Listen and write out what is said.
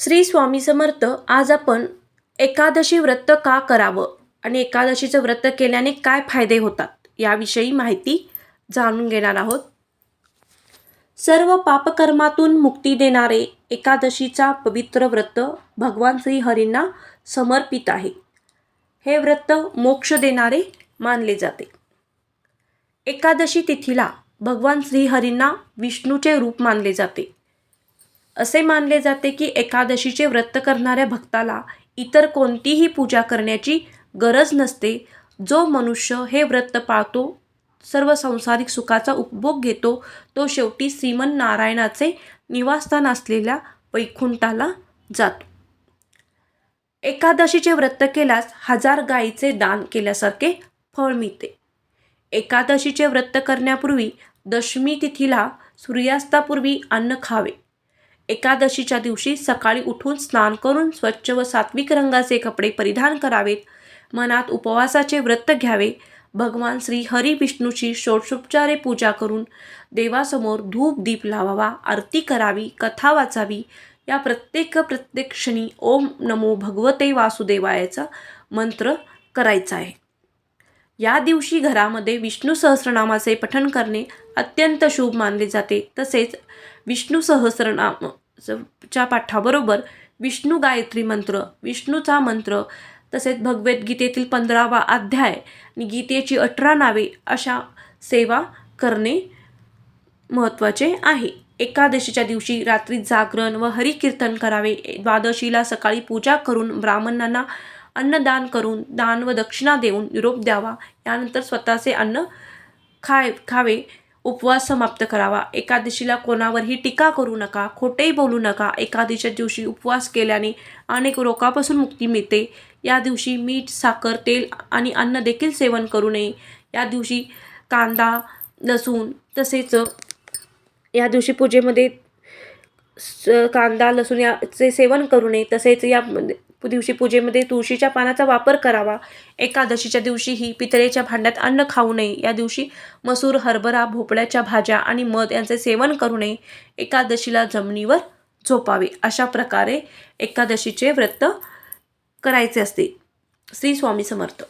श्री स्वामी समर्थ आज आपण एकादशी व्रत का करावं आणि एकादशीचं व्रत केल्याने काय फायदे होतात याविषयी माहिती जाणून घेणार आहोत. सर्व पापकर्मातून मुक्ती देणारे एकादशीचा पवित्र व्रत भगवान श्रीहरींना समर्पित आहे. हे व्रत मोक्ष देणारे मानले जाते. एकादशी तिथीला भगवान श्रीहरींना विष्णूचे रूप मानले जाते. असे मानले जाते की एकादशीचे व्रत करणाऱ्या भक्ताला इतर कोणतीही पूजा करण्याची गरज नसते. जो मनुष्य हे व्रत पाळतो सर्व संसारिक सुखाचा उपभोग घेतो तो शेवटी श्रीमन नारायणाचे निवासस्थान असलेल्या वैकुंठाला जातो. एकादशीचे व्रत केल्यास हजार गायीचे दान केल्यासारखे फळ मिळते. एकादशीचे व्रत करण्यापूर्वी दशमी तिथीला सूर्यास्तापूर्वी अन्न खावे. एकादशीच्या दिवशी सकाळी उठून स्नान करून स्वच्छ व सात्विक रंगाचे कपडे परिधान करावेत. मनात उपवासाचे व्रत घ्यावे. भगवान श्री हरी विष्णूची षोडशोपचारे पूजा करून देवासमोर धूप दीप लावावा आरती करावी कथा वाचावी. या प्रत्येक प्रत्येक क्षणी ओम नमो भगवते वासुदेवायाचा मंत्र करायचा आहे. या दिवशी घरामध्ये विष्णू सहस्रनामाचे पठण करणे अत्यंत शुभ मानले जाते. तसेच विष्णू सहस्रनाम च्या पाठाबरोबर विष्णू गायत्री मंत्र विष्णूचा मंत्र तसेच भगवद्गीतेतील पंधरावा अध्याय आणि गीतेची अठरा नावे अशा सेवा करणे महत्त्वाचे आहे. एकादशीच्या दिवशी रात्री जागरण व हरिकीर्तन करावे. द्वादशीला सकाळी पूजा करून ब्राह्मणांना अन्नदान करून दान व दक्षिणा देऊन निरोप द्यावा. यानंतर स्वतःचे अन्न खाय खावे. उपवास समाप्त करावा. एकादशीला कोणावरही टीका करू नका खोटेही बोलू नका. एकादशीच्या दिवशी उपवास केल्याने अनेक रोगापासून मुक्ती मिळते. या दिवशी मीठ साखर तेल आणि अन्न देखील सेवन करू नये. या दिवशी कांदा लसूण तसेच या दिवशी पूजेमध्ये स कांदा लसूण याचे सेवन करू नये. तसेच या दिवशी पूजेमध्ये तुळशीच्या पानाचा वापर करावा. एकादशीच्या दिवशीही पितळेच्या भांड्यात अन्न खाऊ नये. या दिवशी मसूर हरभरा भोपळ्याच्या भाज्या आणि मध यांचे सेवन करू नये. एकादशीला जमिनीवर झोपावे. अशा प्रकारे एकादशीचे व्रत करायचे असते. श्री स्वामी समर्थ.